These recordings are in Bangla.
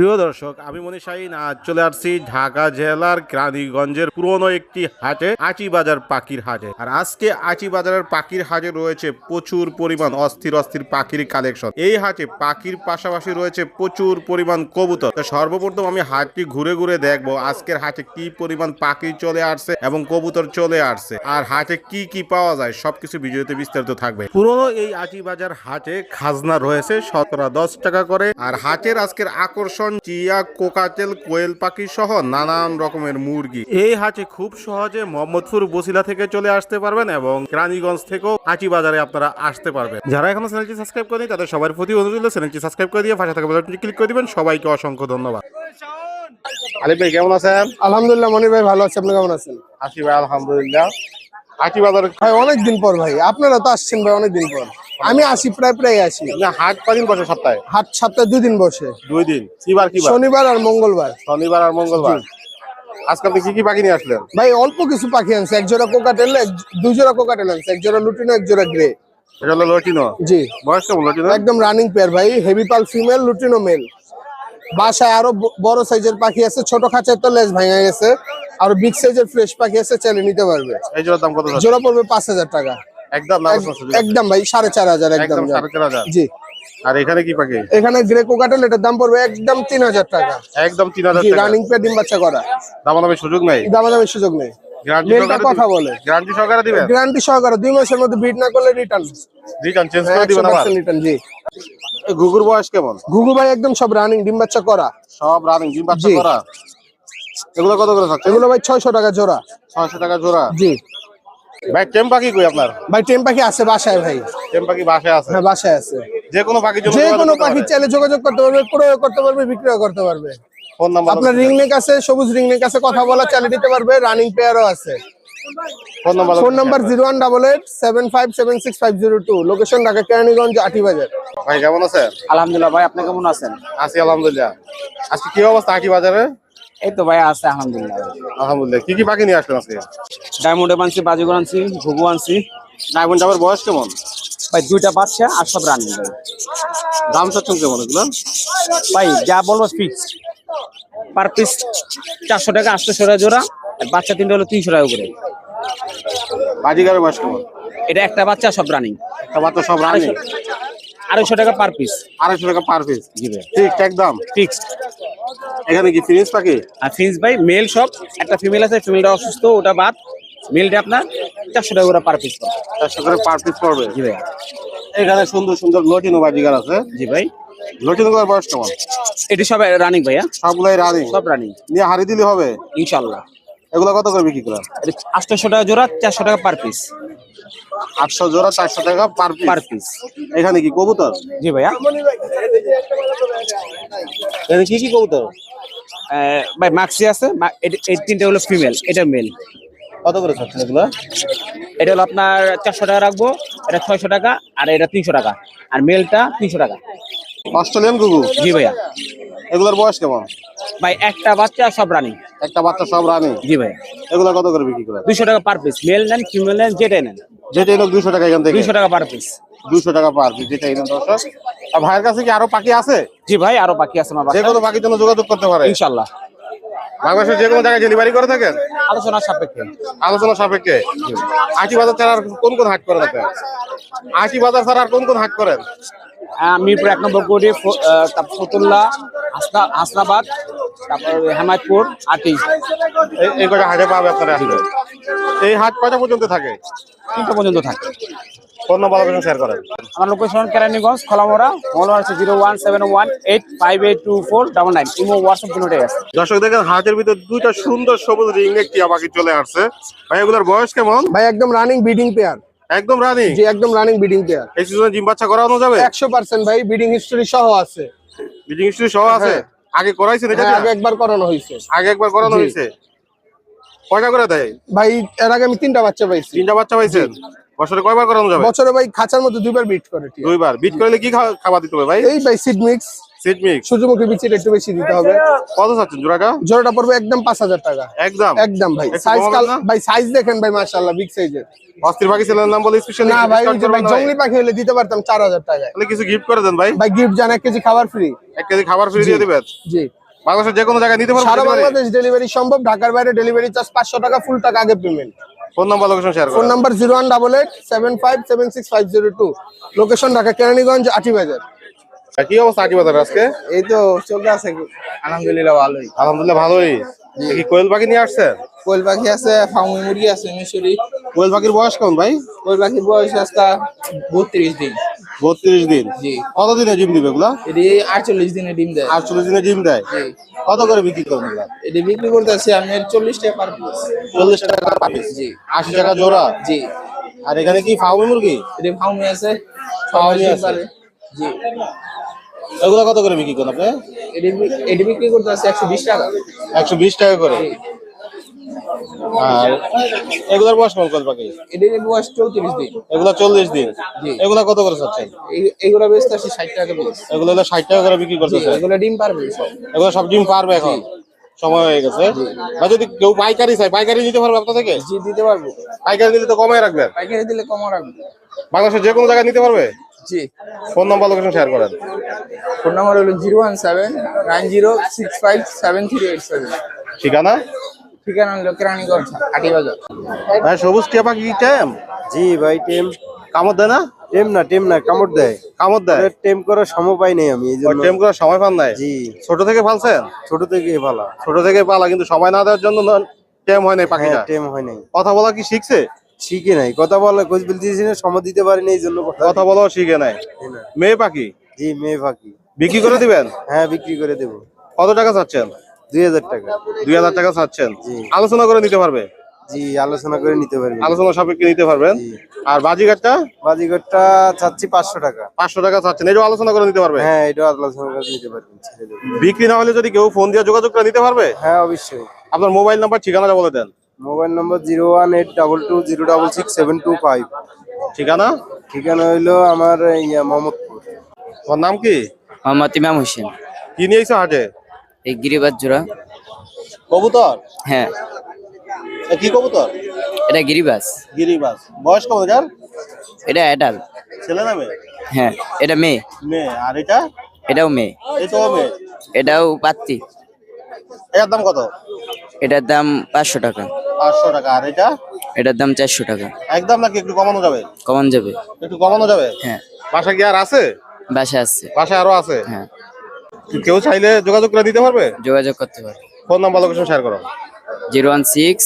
প্রিয় দর্শক, আমি মনীষ শাহিন। আজ চলে আসছি ঢাকা জেলার রানীগঞ্জের পুরনো একটি হাটে আচি বাজার পাখির হাটে। আর আজকে আচি বাজারের পাখির হাটে রয়েছে প্রচুর পরিমাণ অস্থির অস্থির পাখির কালেকশন। এই হাটে পাখির পাশাপাশি রয়েছে প্রচুর পরিমাণ কবুতর। তো সর্বপ্রথম আমি হাটটি ঘুরে ঘুরে দেখব আজকের হাটে কি পরিমাণ পাখি চলে আসছে এবং কবুতর চলে আসছে। আর হাটে কি কি পাওয়া যায় সবকিছু ভিডিওতে বিস্তারিত থাকবে। পুরনো এই আচি বাজার হাটে খাজনা রয়েছে শতকরা দশ টাকা করে। আর হাটের আজকের আকর্ষণ চিয়া কোকাটেল কোয়েল পাখি সহ নানান রকমের মুরগি। এই হাটে খুব সহজে মোহাম্মদপুর বসিলা থেকে চলে আসতে পারবেন এবং রানীগঞ্জ থেকেও আচি বাজারে আপনারা আসতে পারবেন। যারা এখনও চ্যানেলটি সাবস্ক্রাইব করেনি তাদের সবার প্রতি অনুরোধ রইল চ্যানেলটি সাবস্ক্রাইব করে দিয়ে পাশে থাকা বেলটি ক্লিক করে দিবেন। সবাইকে অসংখ্য ধন্যবাদ। আলিফ ভাই কেমন আছেন? আলহামদুলিল্লাহ মনির ভাই ভালো আছে আপনি কেমন আছেন? আছি ভাই আলহামদুলিল্লাহ। আচি বাজার ভাই অনেক দিন পর ভাই আপনারা তো আসছেন ভাই অনেক দিন পর। আমি আসি প্রায় প্রায় আসি। হাট কদিন বসে সপ্তাহে? হাট সপ্তাহে দুই দিন বসে। দুই দিন। কিবার কিবার? শনিবার আর মঙ্গলবার। শনিবার আর মঙ্গলবার? আজকে আপনি কি কি পাখি নিয়ে আসলেন? ভাই অল্প কিছু পাখি আনছে। এক জোড়া কোকাটেল দুই জোড়া কোকাটেল আনছে। এক জোড়া লুটিনো এক জোড়া গ্রে। এটা হলো লটিনো? জি। বয়স কেমন লটিনো? একদম রানিং পেয়ার ভাই। হেভি পাল ফিমেল লুটিনো মেল বাসায় আরও বড় সাইজের পাখি আছে। ছোট খাঁচার তো লেজ ভাঙা গেছে। আর বিগ সাইজের ফ্রেশ পাখি আছে চাইলে নিতে পারবে। এই জোড়ার দাম কত জোড়া পড়বে পাঁচ হাজার টাকা। একদম একদম ভাই সাড়ে চার হাজার একদম একদম সাড়ে চার হাজার। জি। আর এখানে কি পাখি? এখানে গ্রে কোকাটেল এটার দাম পড়বে একদম তিন হাজার টাকা। একদম তিন হাজার রানিং পেয়ার ডিম বাচ্চা করা। দামাদামি সুযোগ নাই? দামাদামের সুযোগ নেই। কথা বলে। গ্যারান্টি সহকারে দিবেন গ্যারান্টি সহকারে দুই মাসের মধ্যে বিট না করলে রিটার্ন রিটার্ন চেঞ্জ করে দিবেন আবার? রিটার্ন জি। গুগুর বয়স কেমন? ভাই একদম সব রানিং ডিম বাচ্চা করা। সব রানিং ডিম বাচ্চা করা? এগুলো কত করে থাকছে? এগুলো ভাই ছয়শো টাকা জোড়া। ছয়শো টাকা জোড়া? জি। ভাই টেম পাখি কই আপনার? ভাই টেম পাখি আছে বাসায় ভাই? টেম পাখি বাসায় আছে? হ্যাঁ বাসায় আছে। যে কোনো জন্য যে কোনো পাখি। চাইলে যোগাযোগ করতে পারবে ক্রয় করতে পারবে বিক্রয় করতে পারবে। ফোন নাম্বার আপনার রিং নেক আছে সবুজ রিং নেক আছে কথা বলা চালিয়ে দিতে পারবে রানিং পেয়ারও আছে। Phone number phone number zero one double eight seven five seven six five zero two. Location Dhaka Keraniganj Ati Bazar ভাই কেমন আছেন? আলহামদুলিল্লাহ ভাই আপনি কেমন আছেন? আছি আলহামদুলিল্লাহ। আজকে কি অবস্থা আকি বাজারে এই তো ভাই আছে আলহামদুলিল্লাহ আলহামদুলিল্লাহ। কি কি পাখি নিয়ে আসলেন আজকে? ডায়মন্ড আনছি বাজিগর আনছি ঘুঘু আনছি। ডায়মন্ড ডাবের বয়স কেমন? ভাই দুইটা বাচ্চা আর সব রানিং দাম চাচ্ছেন কেমন এগুলো? ভাই যা বলব ফিক্স পার পিস চারশো টাকা আটশো টাকা জোড়া আর বাচ্চা তিনটা হলো তিনশো টাকা করে বাজিগারের বয়স কেমন? এটা একটা বাচ্চা সব রানিং একটা বাচ্চা সব রানি আড়াইশো টাকা পার পিস আড়াইশো টাকা পার পিস ঠিক একদম। ফিক্সড এখানে কি ফিনিশ পাখি? আর ফিন্স ভাই মেল সব। একটা ফিমেল আছে ফিমেলটা অসুস্থ ওটা বাদ। মেলটা আপনার চারশো টাকা করে পার পিস চারশো করে পার পিস পড়বে? জি ভাই। এখানে সুন্দর সুন্দর লটিনো বাজিগার আছে। জি ভাই। লটিনো গুলোর বয়স কেমন? এটি সব রানিং ভাইয়া। সবগুলাই রানি সব রানিং নিয়ে হারি দিলে হবে? ইনশাল্লাহ। এগুলো কত করে বিক্রি করেন? আটশোশো টাকা জোড়া চারশো টাকা পার পিস আটশো জোড়া চারশো টাকা পার পিস পার পিস এখানে কি কবুতর? জি ভাইয়া। এখানে কি কি কবুতর? ভাই মাক্সি আছে এই তিনটে হলো ফিমেল এটা মেল কত করে চাচ্ছেন এগুলো? এটা হলো আপনার চারশো টাকা রাখব এটা ছয়শো টাকা আর এটা তিনশো টাকা। আর মেলটা তিনশো টাকা। অস্ট্রেলিয়ান গুগু জি ভাইয়া। এগুলোর বয়স কেমন? ভাই একটা বাচ্চা সব রানিং একটা বাচ্চা সব রানি জি ভাইয়া। এগুলো কত করে বিক্রি করেন? দুইশো টাকা পার পিস মেল নেন ফিমেল নেন যেটাই নেন। যেটা এলো দুইশো টাকা এখান থেকে। দুইশো টাকা পার পিস দুইশো টাকা পার পিস যেটা এলো দর্শক। আর ভাইয়ের কাছে কি আরও পাখি আছে? জি ভাই আরও পাখি আছে আমার যে কোনো পাখির জন্য যোগাযোগ করতে পারে। ইনশাল্লাহ। বাংলাদেশের যে কোনো জায়গায় ডেলিভারি করে থাকেন? আলোচনার সাপেক্ষে। আলোচনা সাপেক্ষে। আশি বাজার ছাড়া আর কোন কোন হাট করেন আপনি? আশি বাজার ছাড়া আর কোন কোন হাট করেন? মিরপুর এক নম্বর কোটি তারপর ফতুল্লা হাসনা হাসনাবাদ তারপর হেমায়তপুর আটি এই- কটা হাটে পাবে আপনারা আসলে এই হাট কয়টা পর্যন্ত থাকে? তিনটা পর্যন্ত থাকে। ফোন নাম্বার লোকেশন শেয়ার করেন? আমার লোকেশন কেরানীগঞ্জ খোলামোড়া মোবাইল আছে zero one seven one eight five eight two four double nine imo WhatsApp দুটোই আছে। দর্শক দেখেন হাটের ভিতর দুইটা সুন্দর সবুজ রিং এর টিয়া চলে আসছে। ভাই এগুলোর বয়স কেমন? ভাই একদম রানিং বিডিং পেয়ার একদম রানি জি একদম রানিং বিডিং পেয়ার এই সিজনে জিম বাচ্চা করানো যাবে? একশো পার্সেন্ট ভাই বিডিং হিস্টোরি সহ আছে। বিডিং হিস্ট্রি সহ আছে? হ্যাঁ। আগে করাইছেন এটা হ্যাঁ, আগে একবার করানো হয়েছে। আগে একবার করানো। হয়েছে? কয়টা করে দেয়? ভাই এর আগে আমি তিনটা বাচ্চা পাইছি। তিনটা বাচ্চা পাইছেন? বছরে কয়বার করানো যাবে? বছরে ভাই খাঁচার মধ্যে দুইবার বিট করে দুইবার। বিট করলে কি খাওয়া- খাবার দিতে হবে ভাই? এই ভাই সিড মিক্স সূর্যমুখী একটু বেশি দিতে হবে। কত চাচ্ছেন জোড়াটা? জোড়াটা পড়বে একদম পাঁচ হাজার টাকা। একদম? একদম ভাই। সাইজ ভাই সাইজ দেখেন ভাই মাশাআল্লাহ বিগ সাইজের অস্থির পাখি ছেলের নাম বলে স্পেশাল না ভাই ভাই জঙ্গলি পাখি হলে দিতে পারতাম চার হাজার তাহলে কিছু গিফট করে দেন ভাই। ভাই গিফট জান এক কেজি খাবার ফ্রি এক কেজি খাবার ফ্রি দিয়ে দিবেন? জি। বাংলাদেশের যে কোনো জায়গায় নিতে সারা পারবেন বাংলাদেশ ডেলিভারি সম্ভব ঢাকার বাইরে ডেলিভারি চার্জ পাঁচশো টাকা ফুল টাকা আগে payment phone number location share phone number zero one double eight seven five seven six five zero two. Location Dhaka Keraniganj Ati Bazar কি অবস্থা আটি বাজার আজকে? এই তো চলতে আছে আলহামদুলিল্লাহ ভালোই। আলহামদুলিল্লাহ ভালোই। কি কোয়েল পাখি নিয়ে আসছেন কোয়েল পাখি আছে ফাউমি মুরগি আছে মিশরি। কোয়েল পাখির বয়স কেমন ভাই? কোয়েল পাখির বয়স আজকে বত্রিশ দিন। বত্রিশ দিন। জি। কতদিনে জিম দিবে এগুলা? এটি আটচল্লিশ দিনে ডিম দেয়। আটচল্লিশ দিনে জিম দেয়। কত করে বিক্রি করবেন এটি বিক্রি করতেছি আমি চল্লিশ টাকা পার পিস চল্লিশ টাকা পিস জি। আশি টাকা জোড়া? জি। আর এখানে কি ফাউমি মুরগি? এটি ফাউমি আছে ফাউমি। আছে। জি। এগুলা কত করে বিক্রি করেন আপনি? এটি এটি বিক্রি করতেছি একশো বিশ টাকা। একশো বিশ টাকা করে। আর এগুলার বয়স কেমন কোয়েল পাখি বয়স চৌত্রিশ দিন। এগুলা চল্লিশ দিন। জি। এগুলা কত করে চাচ্ছেন? এইগুলো বেচতে আসি ষাট টাকা পিস এগুলো হলো ষাট টাকা করে বিক্রি করতেছে। এগুলো ডিম পারবে সব। এগুলো সব ডিম পারবে এখন? সময় হয়ে গেছে। বা যদি কেউ পাইকারি চাই পাইকারি নিতে পারবে আপনার থেকে? জি দিতে পারব। পাইকারি নিলে তো কমাই রাখবেন। পাইকারি দিলে কম রাখব। বাংলাদেশের যে কোনো জায়গায় নিতে পারবে? জি। ফোন নাম্বার লোকেশন শেয়ার করেন। ফোন নাম্বার হলো zero one seven nine zero six five seven three eight seven. ঠিকানা? ঠিকানা হলো কেরানীগঞ্জ আটি বাজার ভাই সবুজ টিয়া পাখি কি টেম? জি ভাই টেম। কামড় দেয় না? টেম না টেম না কামড় দেয়। কামড় দেয়? টেম করার সময় পাই নাই আমি এই টেম করার সময় পান নাই? জি। ছোট থেকে ফালছেন ছোট থেকে ভালো ছোট থেকে পালা কিন্তু সময় না দেওয়ার জন্য টেম হয় নাই হ্যাঁ পাখিটা। টেম হয় নাই। কথা বলা কি শিখছে? শিখে নাই। কথা বলা কোচ বলতেছি না সময় দিতে পারিনি এই জন্য কথা বলাও শিখে নাই। মেয়ে পাখি? জি মেয়ে পাখি। বিক্রি করে দিবেন? হ্যাঁ বিক্রি করে দেবো। কত টাকা চাচ্ছেন দুই হাজার টাকা। দুই হাজার টাকা চাচ্ছেন আলোচনা করে নিতে পারবে? জি আলোচনা করে নিতে পারবি। আলোচনা সাপেক্ষে নিতে পারবেন। আর বাজিঘাটটা? বাজিগরটা চাচ্ছি পাঁচশো টাকা। পাঁচশো টাকা চাচ্ছেন যে আলোচনা করে নিতে পারবে? হ্যাঁ এটা আলোচনা করে নিতে পারবেন বিক্রি না হলে যদি কেউ ফোন দিয়ে যোগাযোগ করে নিতে পারবে? হ্যাঁ অবশ্যই। আপনার মোবাইল নাম্বার ঠিকানাটা বলে দেন। Mobile number zero one eight double two zero double six seven two five. ঠিকানা? ঠিকানা হইল আমার ইয়া মোহাম্মদপুর। তোমার নাম কি? মোহাম্মদ ইমাম হোসেন। কি নিয়েছো হাটে? এই গিরিবাজ জোড়া। কবুতর? হ্যাঁ। এ কি কবুতর? এটা গিরিবাজ। গিরিবাস বয়স কত যার? এটা অ্যাডাল। ছেলে না মেয়ে? হ্যাঁ এটা মেয়ে। মেয়ে। আর এটা? এটাও মেয়ে। এই তো মেয়ে? এটাও পাত্তি এর দাম কত? এটার দাম পাঁচশো টাকা। পাঁচশো টাকা। আর এটা? এটার দাম চারশো টাকা। একদম নাকি একটু কমানো যাবে? কমন যাবে। একটু কমানো যাবে? হ্যাঁ। বাসা কি আর আছে? বাসা আছে। বাসায় আরও আছে? হ্যাঁ। কেউ চাইলে যোগাযোগ করে দিতে পারবে? যোগাযোগ করতে পারে ফোন নাম্বার লোকেশন শেয়ার করো। Zero one six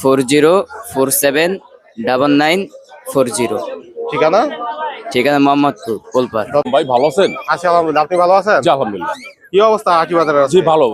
four zero four seven double nine four zero. ঠিকানা? ঠিকানা মোহাম্মদপুর কোলপার ভাই ভালো আছেন? আছি আলহামদুলিল্লাহ। আপনি ভালো আছেন? আলহামদুলিল্লাহ। কি অবস্থা হাকি বাজারের জি ভালো।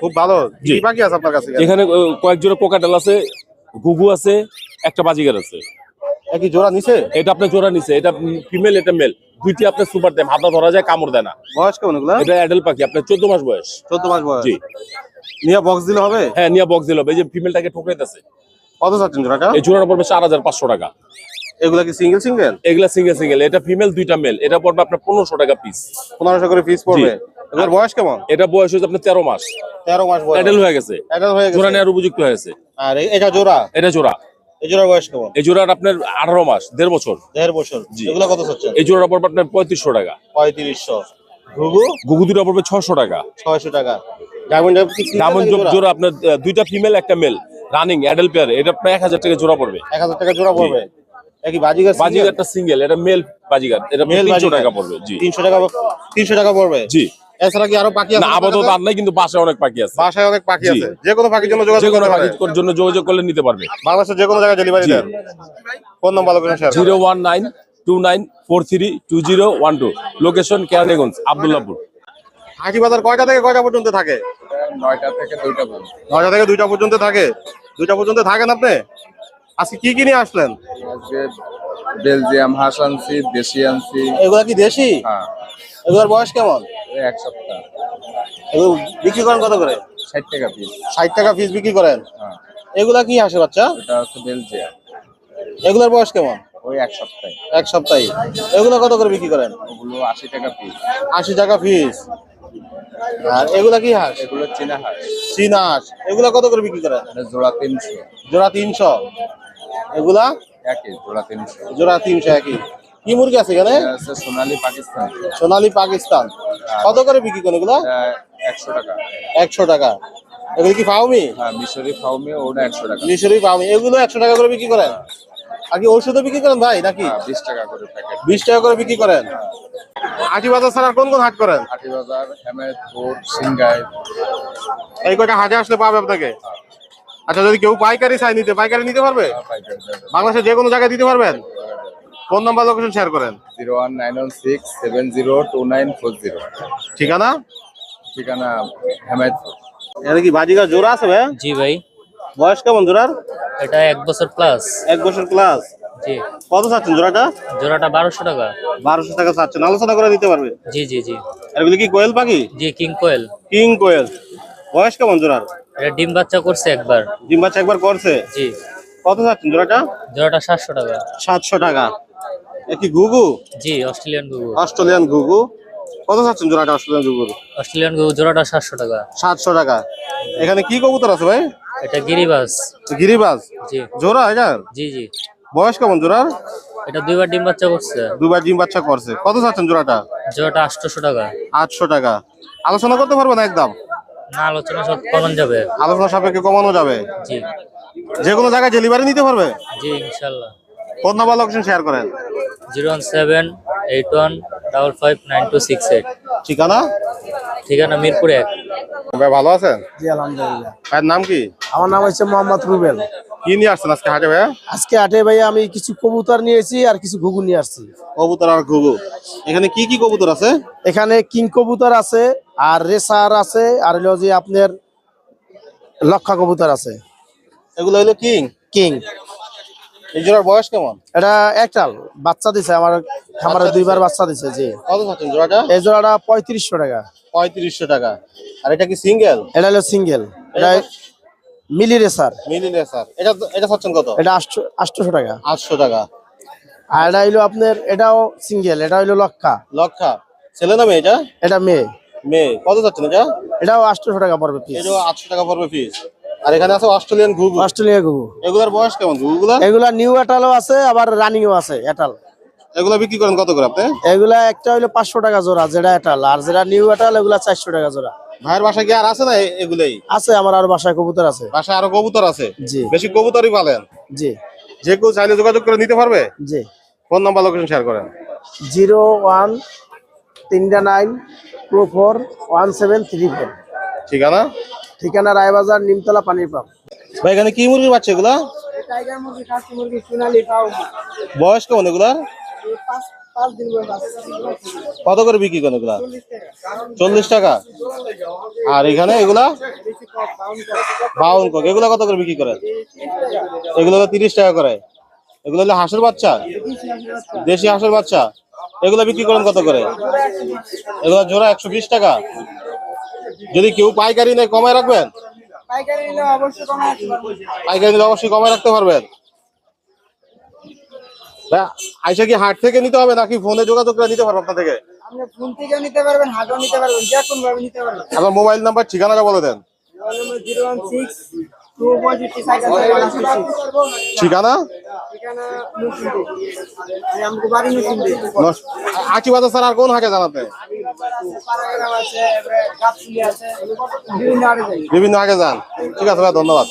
খুব ভালো? জি। বাকি আছে আপনার কাছে? এখানে কয়েক জোড়া কোকাটেল আছে গুগু আছে একটা বাজিগার আছে। একই জোড়া নিছে? এটা আপনার জোড়া নিছে এটা ফিমেল এটা মেল। দুইটি আপনার সুপার টাইম হাতা ধরা যায় কামড় দেয় না। বয়স কেমন এগুলা? এটা পাখি আপনার চোদ্দ মাস বয়স। চোদ্দ মাস বয়স। জি। নিয়ে বক্স দিলে হবে? হ্যাঁ নিয়ে বক্স দিল এই যে ফিমেলটাকে ঠোকরাইতেছে। কত চাচ্ছেন এই জোড়াটা পড়বে পাঁচশো টাকা। এগুলা কি সিঙ্গেল সিঙ্গেল এগুলা সিঙ্গেল সিঙ্গেল এটা ফিমেল দুইটা মেল। এটা পড়বে আপনার পনেরোশো টাকা পিস পনেরোশো করে পিস পড়বে? এগুলোর বয়স কেমন? এটা বয়স হচ্ছে আপনার তেরো মাস। তেরো মাস বয়স। অ্যাডাল হয়ে গেছে। অ্যাডাল্ট হয়ে জোড়া গেছে নেওয়ার উপযুক্ত হয়েছে। আর এটা জোড়া? এটা জোড়া। এই জোড়ার বয়স কেমন? এই জোড়ার আপনার আঠারো মাস দেড় বছর। দেড় বছর। এগুলা কত চাচ্ছেন এই পড়বে আপনার পঁয়ত্রিশশো টাকা। পঁয়ত্রিশশো। ঘুঘু? গুগু দুটা পড়বে ছশো টাকা। ছয়শো টাকা। ডায়মন্ড ডায়মন্ড জোড়া? আপনার দুইটা ফিমেল একটা মেল রানিং অ্যাডাল পেয়ার এটা প্রায় এক হাজার টাকা জোড়া পড়বে। এক হাজার টাকা জোড়া পড়বে? একই বাজিগার বাজিগারটা সিঙ্গেল এটা মেল বাজিগার। এটা মেল তিনশো টাকা পড়বে জি। তিনশো টাকা তিনশো টাকা পড়বে? জি। এছাড়া কি আরও পাখি আছে আপাতত আর নাই কিন্তু বাসায় অনেক পাখি আছে। বাসায় অনেক পাখি আছে। যে কোনো পাখির জন্য যোগাযোগ যে কোনো পাখির জন্য যোগাযোগ করলে নিতে পারবে। বাংলাদেশের যে কোনো জায়গায় ডেলিভারি জি। দেন। Phone number location share zero one nine two nine four three two zero one two. Location Keraniganj Abdullahpur. Hati Bazar কয়টা থেকে কয়টা পর্যন্ত থাকে? নয়টা থেকে দুইটা পর্যন্ত। নয়টা থেকে দুইটা পর্যন্ত থাকে। দুইটা পর্যন্ত থাকেন আপনি? আজকে কি কি নিয়ে আসলেন? আজকে বেলজিয়াম হাঁস আনছি দেশি আনছি এগুলা কি দেশি? হ্যাঁ। এগুলোর বয়স কেমন? এক সপ্তাহ। এগুলো বিক্রি করেন কত করে? ষাট টাকা পিস ষাট টাকা পিস বিক্রি করেন। হ্যাঁ। এগুলা কি হাসে বাচ্চা? এটা হচ্ছে বেলজিয়াম এগুলোর বয়স কেমন? ওই এক সপ্তাহে। এক সপ্তাহে। এগুলো কত করে বিক্রি করেন? ওগুলো আশি টাকা পিস আশি টাকা পিস আর এগুলা কি হাঁস? এগুলো চীনা হাঁস। চীনা হাঁস। এগুলা কত করে বিক্রি করেন? জোড়া তিনশো। জোড়া তিনশো। এগুলা? একই জোড়া তিনশো। জোড়া তিনশো একই। কি মুরগি আছে এখানে? সোনালি পাকিস্তান। সোনালী পাকিস্তান। কত করে বিক্রি করেন এগুলো? একশো টাকা। একশো টাকা। এগুলো কি ফাউমি হ্যাঁ মিশরি ফাউমি ওটা একশো টাকা। মিশরি ফাউমি এগুলো একশো টাকা করে বিক্রি করেন? আর কি ওষুধও বিক্রি করেন ভাই নাকি? হ্যাঁ, বিশ টাকা করে প্যাকেট বিশ টাকা করে বিক্রি করেন? আটি বাজার ছাড়া কোন কোন হাট করেন? হাটি বাজার হেমেদপুর সিংগাই। এই কয়টা হাটে আসলে পাবে আপনাকে? আচ্ছা যদি কেউ পাইকারি চাই নিতে পাইকারি নিতে পারবে? বাংলাদেশের যে কোনো জায়গায় দিতে পারবেন? ফোন নাম্বার লোকেশন শেয়ার করেন। Zero one nine one six seven zero two nine four zero. ঠিকানা? ঠিকানা হেমেদপুর এটা কি বাজিকার জোড়া আছে ভাই? জি ভাই। বয়স কেমন জোড়ার? এটা এক বছর প্লাস এক বছর ক্লাস জি। কত চাচ্ছেন জোড়াটা? জোড়াটা বারোশো টাকা। বারোশো টাকা চাচ্ছেন। আলোচনা করে দিতে পারবে? জি জি জি। এগুলি কি কোয়েল পাখি? জি কিং কোয়েল। King quail. বয়স কেমন জোড়ার? এটা ডিম বাচ্চা করছে একবার। ডিম বাচ্চা একবার করছে? জি। কত চাচ্ছেন জোড়াটা? জোড়াটা সাতশো টাকা। সাতশো টাকা। কি ঘুঘু? জি অস্ট্রেলিয়ান গুগু অস্ট্রেলিয়ান ঘুঘু। কত চাচ্ছেন জোড়াটা অস্ট্রেলিয়ান ঘুঘুর? অস্ট্রেলিয়ান গুগু জোড়াটা সাতশো টাকা। সাতশো টাকা। এখানে কি কবুতর আছে ভাই? এটা গিরিবাস গিরিবাজ? জি। জোড়া এটা? জি জি। বয়স কেমন জোড়ার? এটা দুইবার ডিম বাচ্চা করছে। দুবার ডিম বাচ্চা করছে। কত চাচ্ছেন জোড়াটা? জোড়াটা আটশোশো টাকা। আটশো টাকা। আলোচনা করতে পারব না একদম? না আলোচনা সব কমন যাবে। আলোচনা সাপেক্ষে কমানো যাবে। জি। যে কোনো জায়গায় ডেলিভারি নিতে পারবে? জি ইনশাল্লাহ। ফোন নাম্বার লোকেশন শেয়ার করেন? Zero one seven eight one double five nine two six eight. ঠিকানা? ঠিকানা মিরপুর। এক ভাই ভালো আছেন? জি আলহামদুলিল্লাহ। ভাইয়ের নাম কি? আমার নাম হচ্ছে মোহাম্মদ রুবেল। কি নিয়ে আসছেন আজকে হাটে ভাইয়া? আজকে হাটে ভাই আমি কিছু কবুতর নিয়েছি আর কিছু ঘুঘু নিয়ে আসছি। কবুতর আর ঘুঘু। এখানে কি কি কবুতর আছে? এখানে কিং কবুতর আছে আর রেসার আছে আর হলো যে আপনার লক্ষা কবুতর আছে। এগুলো হলো কিং? কিং। এই জোড়ার বয়স কেমন? এটা একটাল বাচ্চা দিছে আমার খামারে দুইবার বাচ্চা দিছে জি। কত চাচ্ছেন জোড়াটা? এই জোড়াটা পঁয়ত্রিশশো টাকা। পঁয়ত্রিশশো টাকা। আর এটা কি সিঙ্গেল? এটা হলো সিঙ্গেল। এটা মিলি রেসার। মিলিলে স্যার এটা এটা চাচ্ছেন কত? এটা আটশো আটশোশো টাকা। আটশো টাকা। আর এটা হইল আপনার এটাও সিঙ্গেল এটা হইল লক্ষা। লক্ষা। ছেলে না মেয়ে এটা? এটা মেয়ে। মেয়ে। কত চাচ্ছেন এটা? এটাও আটশোশো টাকা পড়বে পিস এটাও আটশো টাকা পড়বে পিস আর এখানে আছে অস্ট্রেলিয়ান ঘুঘু। অস্ট্রেলিয়া ঘুঘু। এগুলার বয়স কেমন? ঘুঘুগুলা? এগুলা নিউ এটালও আছে আবার রানিংও আছে এটাল। এগুলা বিক্রি করেন কত করে আপনি? এগুলা একটা হইল পাঁচশো টাকা জোড়া যেটা এটাল। আর যেটা নিউ এটাল এগুলা চারশো টাকা জোড়া। ভাইয়ের বাসায় কি আর আছে না এগুলাই? আছে আমার আর বাসায় কবুতর আছে। বাসায় আরও কবুতর আছে? জি। বেশি কবুতরই পালেন? জি। যে কেউ চাইলে যোগাযোগ করে নিতে পারবে? জি। ফোন নাম্বার লোকেশন শেয়ার করেন। জিরো ওয়ান তিনটা nine two four one seven three four. ঠিকানা? ঠিকানা রায়বাজার নিমতলা পানির পাম্প ভাই এখানে কি মুরগি পাচ্ছে এগুলা? টাইগার মুরগি খাসি মুরগি সোনালি পাও বয়স কেমন এগুলার কত করে বিক্রি করেন এগুলা? চল্লিশ টাকা। আর এখানে এগুলা? বাউন কক। এগুলা কত করে বিক্রি করেন? এগুলো তিরিশ টাকা করে। এগুলো হলো হাঁসের বাচ্চা? দেশি হাঁসের বাচ্চা? এগুলো বিক্রি করেন কত করে? এগুলো জোড়া একশো বিশ টাকা। যদি কেউ পাইকারি নেয় কমায় রাখবেন? পাইকারি নিলে অবশ্যই কমায় রাখতে পারবেন। আইসা কি হাট থেকে নিতে হবে নাকি ফোনে যোগাযোগ করে নিতে পারব আপনার থেকে? আপনি ফোন থেকে নিতে পারবেন হাটও নিতে পারবেন যে কোন ভাবে নিতে পারবেন। আপনার মোবাইল নাম্বার ঠিকানাটা বলে দেন। ঠিকানা? আশি বাজার স্যার আর কোন এবারে গাছুলি আছে বিভিন্ন যাই। যান। ঠিক আছে ভাই ধন্যবাদ।